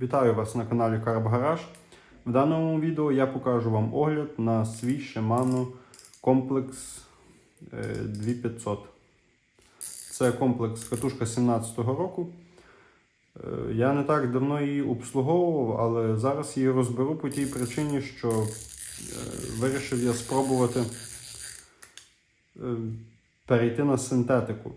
Вітаю вас на каналі Карб Гараж. В даному відео я покажу вам огляд на свій Shimano комплекс е, 2500. Це комплекс катушка 17-го року. Е, Я не так давно її обслуговував, але зараз її розберу по тій причині, що е, вирішив я спробувати е, перейти на синтетику.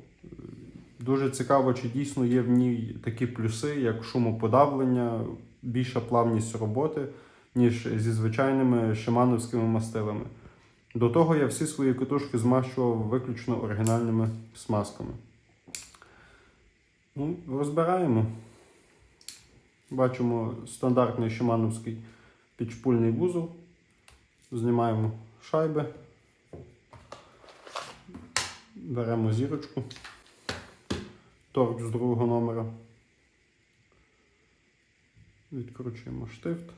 Дуже цікаво, чи дійсно є в ній такі плюси, як шумоподавлення, більша плавність роботи, ніж зі звичайними шимановськими мастилами. До того я всі свої катушки змащував виключно оригінальними смазками. Ну, розбираємо. Бачимо стандартний шимановський підшпульний вузол. Знімаємо шайби. Беремо зірочку торч з другого номера. Відкручуємо штифт.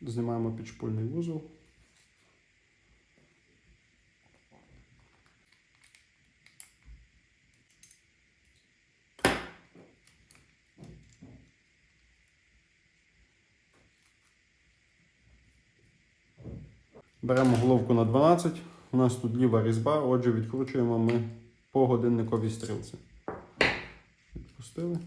Знімаємо підшпульний вузол. Беремо головку на 12. У нас тут ліва різьба, отже, відкручуємо ми по годинниковій стрілці. Відпустили.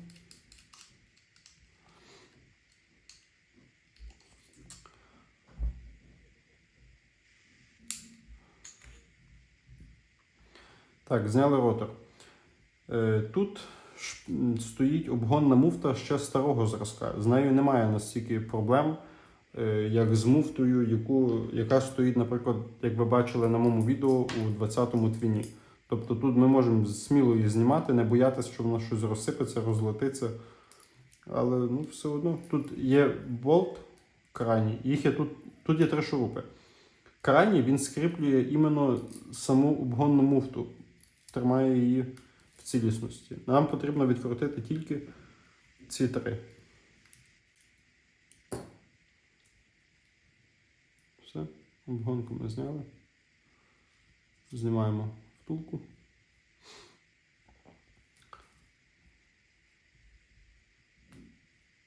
Так, зняли ротор. Е, Тут стоїть обгонна муфта ще старого зразка. З нею немає настільки проблем, як з муфтою, яку, яка стоїть, наприклад, як ви бачили на моєму відео у 20-му твіні. Тобто тут ми можемо сміло її знімати, не боятися, що воно щось розсипеться, розлетиться. Але ну, все одно тут є болт крайній, їх є тут, тут є три шурупи. Крайній він скріплює іменно саму обгонну муфту, тримає її в цілісності. Нам потрібно відкрутити тільки ці три. Все, обгонку ми зняли. Знімаємо втулку.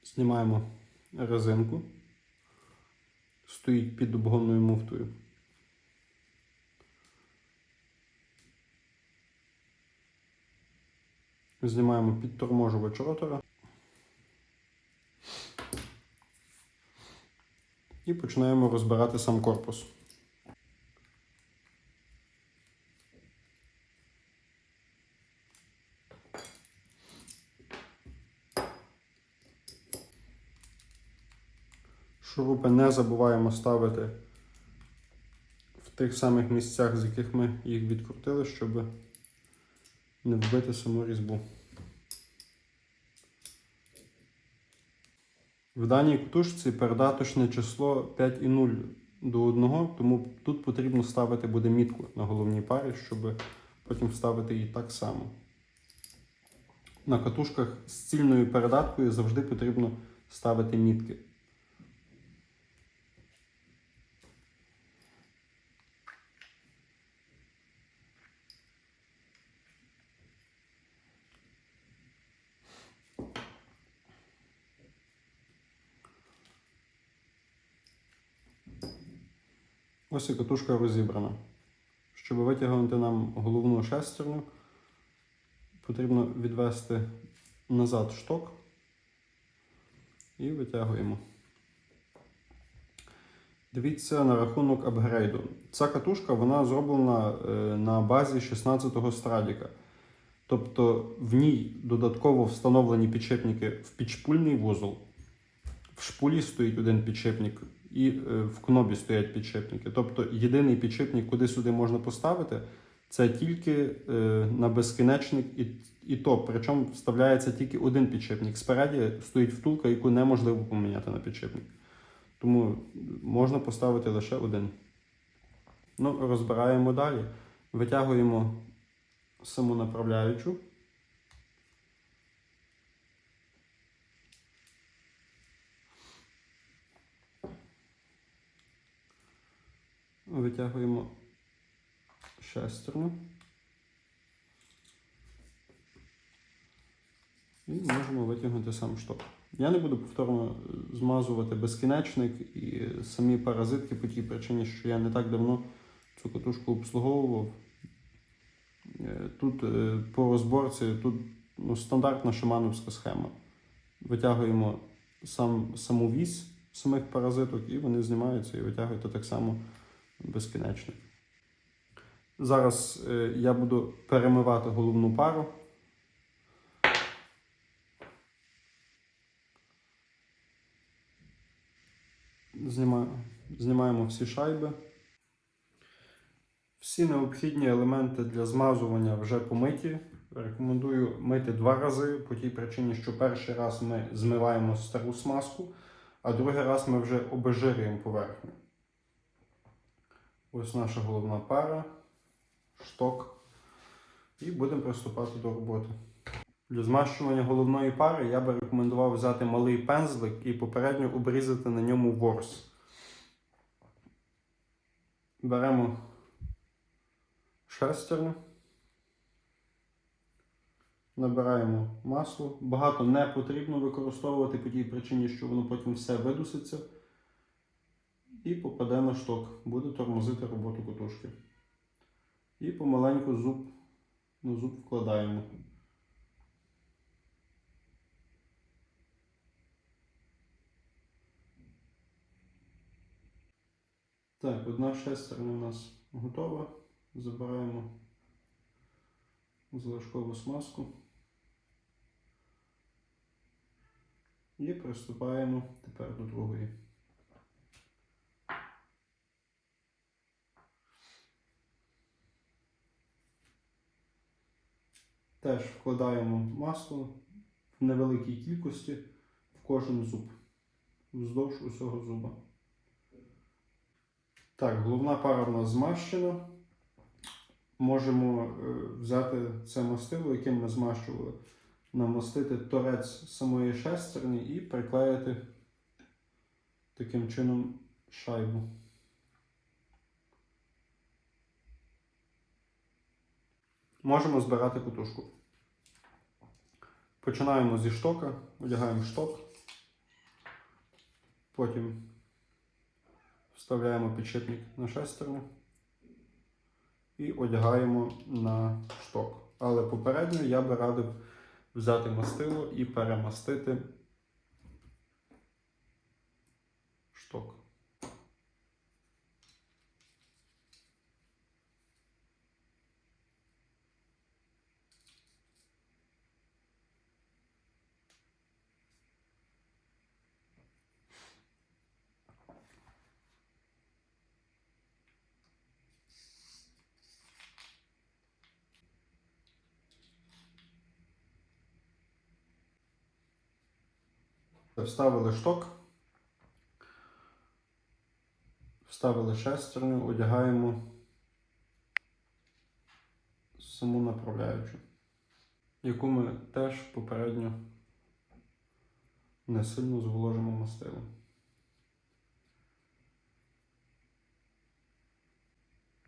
Знімаємо резинку. Стоїть під обгонною муфтою. Знімаємо підторможувач ротора. І починаємо розбирати сам корпус. Шурупи не забуваємо ставити в тих самих місцях, з яких ми їх відкрутили, щоб не вбити саму різьбу. В даній катушці передаточне число 5,0 до 1, тому тут потрібно ставити буде мітку на головній парі, щоб потім вставити її так само. На катушках з цільною передаткою завжди потрібно ставити мітки. Ось і катушка розібрана. Щоб витягнути нам головну шестерню, потрібно відвести назад шток і витягуємо. Дивіться на рахунок апгрейду. Ця катушка вона зроблена е, на базі 16-го страдіка. Тобто в ній додатково встановлені підшипники в підшпульний вузол. В шпулі стоїть один підшипник, і е, в кнобі стоять підшипники. Тобто єдиний підшипник, куди сюди можна поставити, це тільки е, на безкінечник і, і то. Причому вставляється тільки один підшипник. Спереді стоїть втулка, яку неможливо поміняти на підшипник. Тому можна поставити лише один. Ну, розбираємо далі. Витягуємо саму направляючу. Витягуємо шестерню. І можемо витягнути сам шток. Я не буду повторно змазувати безкінечник і самі паразитки по тій причині, що я не так давно цю катушку обслуговував. Е, Тут е, по розборці тут ну, стандартна шимановська схема. Витягуємо сам, саму вісь самих паразиток, і вони знімаються і витягуєте так само безкінечник. Зараз е, я буду перемивати головну пару. Знімаємо всі шайби. Всі необхідні елементи для змазування вже помиті. Рекомендую мити два рази по тій причині, що перший раз ми змиваємо стару смазку, а другий раз ми вже обезжирюємо поверхню. Ось наша головна пара, шток. І будемо приступати до роботи. Для змащування головної пари я би рекомендував взяти малий пензлик і попередньо обрізати на ньому ворс. Беремо шестерню. Набираємо масло. Багато не потрібно використовувати по тій причині, що воно потім все видуситься. І попаде на шток. Буде тормозити роботу катушки. І помаленьку зуб на зуб вкладаємо. Так, одна шестерня у нас готова. Забираємо залишкову смазку. І приступаємо тепер до другої. Теж вкладаємо масло в невеликій кількості в кожен зуб, вздовж усього зуба. Так, головна пара в нас змащена. Можемо е, взяти це мастило, яким ми змащували, намастити торець самої шестерні і приклеїти таким чином шайбу. Можемо збирати кутушку. Починаємо зі штока, одягаємо шток, потім вставляємо підшипник на шестерню і одягаємо на шток. Але попередньо я би радив взяти мастило і перемастити шток. Вставили шток, вставили шестерню, одягаємо саму направляючу, яку ми теж попередньо не сильно зволожимо мастилом.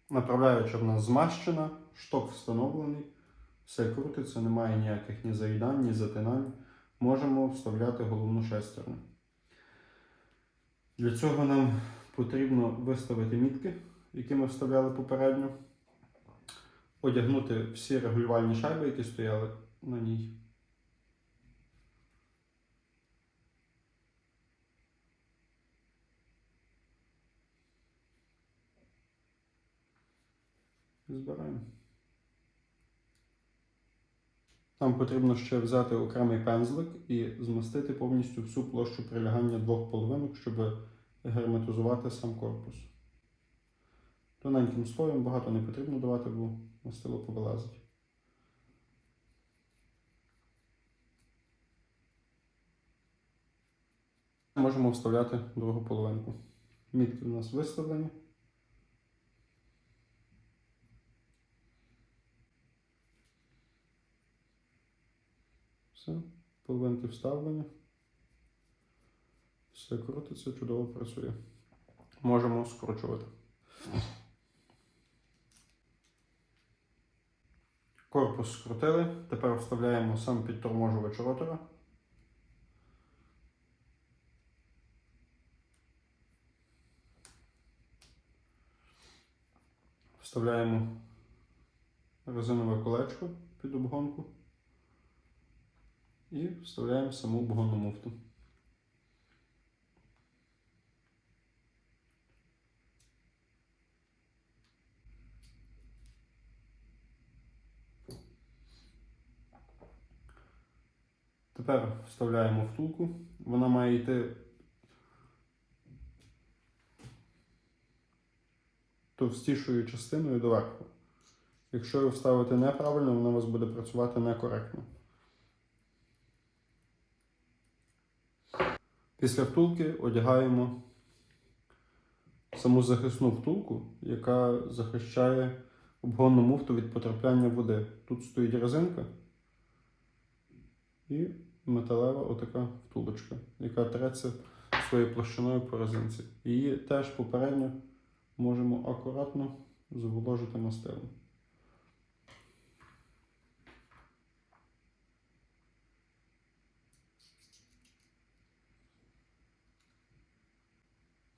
Направляюча в нас змащена, шток встановлений, все крутиться, немає ніяких ні заїдань, ні затинань можемо вставляти головну шестерню. Для цього нам потрібно виставити мітки, які ми вставляли попередньо, одягнути всі регулювальні шайби, які стояли на ній. Збираємо. Нам потрібно ще взяти окремий пензлик і змастити повністю всю площу прилягання двох половинок, щоб герметизувати сам корпус. Тоненьким слоєм багато не потрібно давати, бо мастило повилазить. Можемо вставляти другу половинку. Мітки у нас виставлені. Все, половинки вставлені. Все крутиться, чудово працює. Можемо скручувати. Корпус скрутили. Тепер вставляємо сам підторможувач ротора. Вставляємо резинове колечко під обгонку і вставляємо саму обгонну муфту. Тепер вставляємо втулку. Вона має йти товстішою частиною доверху. Якщо ви вставите неправильно, вона у вас буде працювати некоректно. Після втулки одягаємо саму захисну втулку, яка захищає обгонну муфту від потрапляння води. Тут стоїть резинка і металева отака втулочка, яка треться своєю площиною по резинці. Її теж попередньо можемо акуратно зволожити мастилом.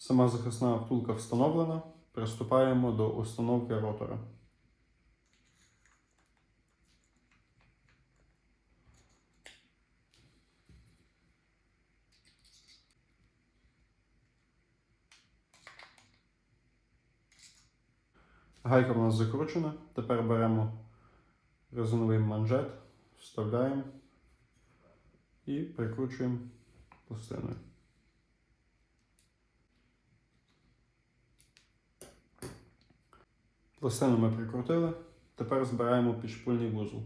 Сама захисна втулка встановлена. Приступаємо до установки ротора. Гайка в нас закручена. Тепер беремо резиновий манжет, вставляємо і прикручуємо пластиною. Пластину ми прикрутили. Тепер збираємо підшпульний вузол.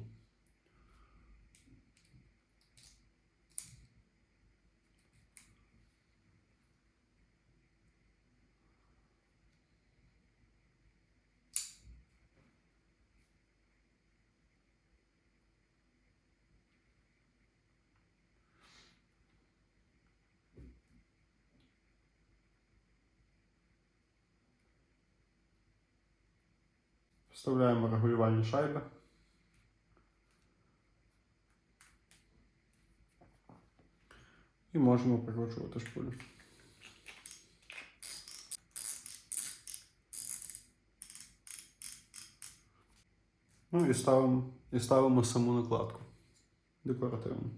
Вставляємо регулювальні шайби. І можемо прикручувати шпулю. Ну і ставимо, і ставимо саму накладку декоративну.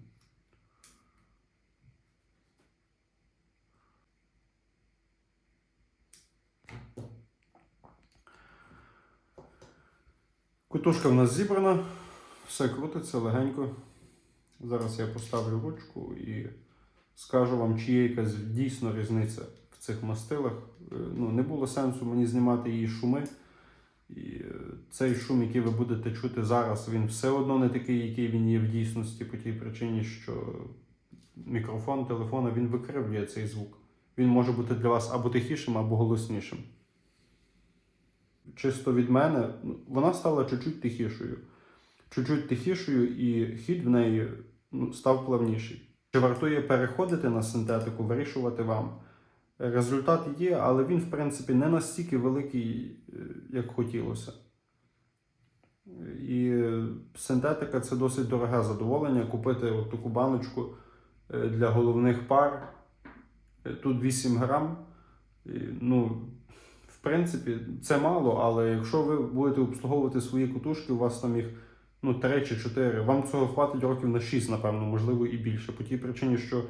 Кутушка в нас зібрана, все крутиться легенько. Зараз я поставлю ручку і скажу вам, чи є якась дійсно різниця в цих мастилах. Е, Ну, не було сенсу мені знімати її шуми. І е, цей шум, який ви будете чути зараз, він все одно не такий, який він є в дійсності, по тій причині, що мікрофон телефона він викривлює цей звук. Він може бути для вас або тихішим, або голоснішим. Чисто від мене, ну, вона стала чуть-чуть тихішою. Чуть-чуть тихішою, і хід в неї ну, став плавніший. Чи вартує переходити на синтетику, вирішувати вам? Результат є, але він, в принципі, не настільки великий, е, як хотілося. І синтетика це досить дороге задоволення. Купити от таку баночку е, для головних пар. Е, Тут 8 грам. Ну, в принципі, це мало, але якщо ви будете обслуговувати свої кутушки, у вас там їх ну, 3 чи 4, вам цього хватить років на 6, напевно, можливо, і більше. По тій причині, що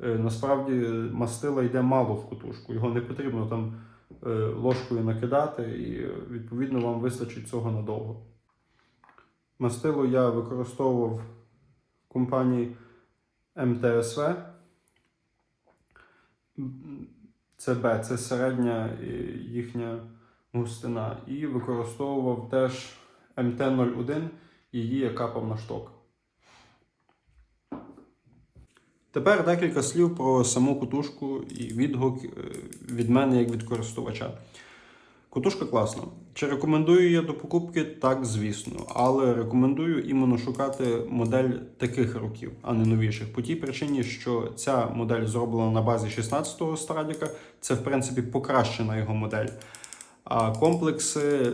е, насправді мастила йде мало в кутушку. Його не потрібно там е, ложкою накидати, і е, відповідно вам вистачить цього надовго. Мастило я використовував компанії МТСВ. Це Б, це середня е, їхня густина. І використовував теж МТ-01, її я капав на шток. Тепер декілька слів про саму кутушку і відгук е, від мене як від користувача. Кутушка класна. Чи рекомендую я до покупки? Так, звісно. Але рекомендую іменно шукати модель таких років, а не новіших. По тій причині, що ця модель зроблена на базі 16-го страдіка, це в принципі покращена його модель. А комплекси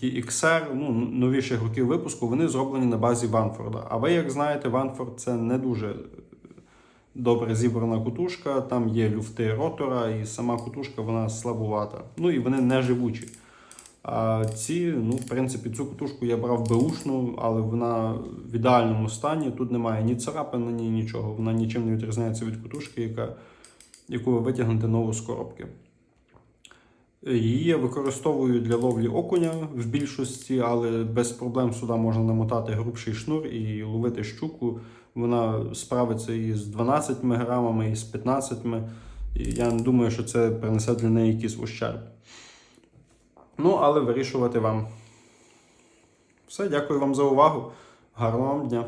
ті XR, ну, новіших років випуску, вони зроблені на базі Ванфорда. А ви, як знаєте, Ванфорд це не дуже добре зібрана кутушка, там є люфти ротора, і сама кутушка вона слабувата. Ну і вони не живучі. А ці, ну, в принципі, цю кутушку я брав беушну, але вона в ідеальному стані. Тут немає ні царапин ній, нічого. Вона нічим не відрізняється від кутушки, яка, яку ви витягнете нову з коробки. Її я використовую для ловлі окуня в більшості, але без проблем сюди можна намотати грубший шнур і ловити щуку. Вона справиться і з 12 грамами, і з 15. І я не думаю, що це принесе для неї якийсь ущерб. Ну, але вирішувати вам. Все, дякую вам за увагу. Гарного вам дня!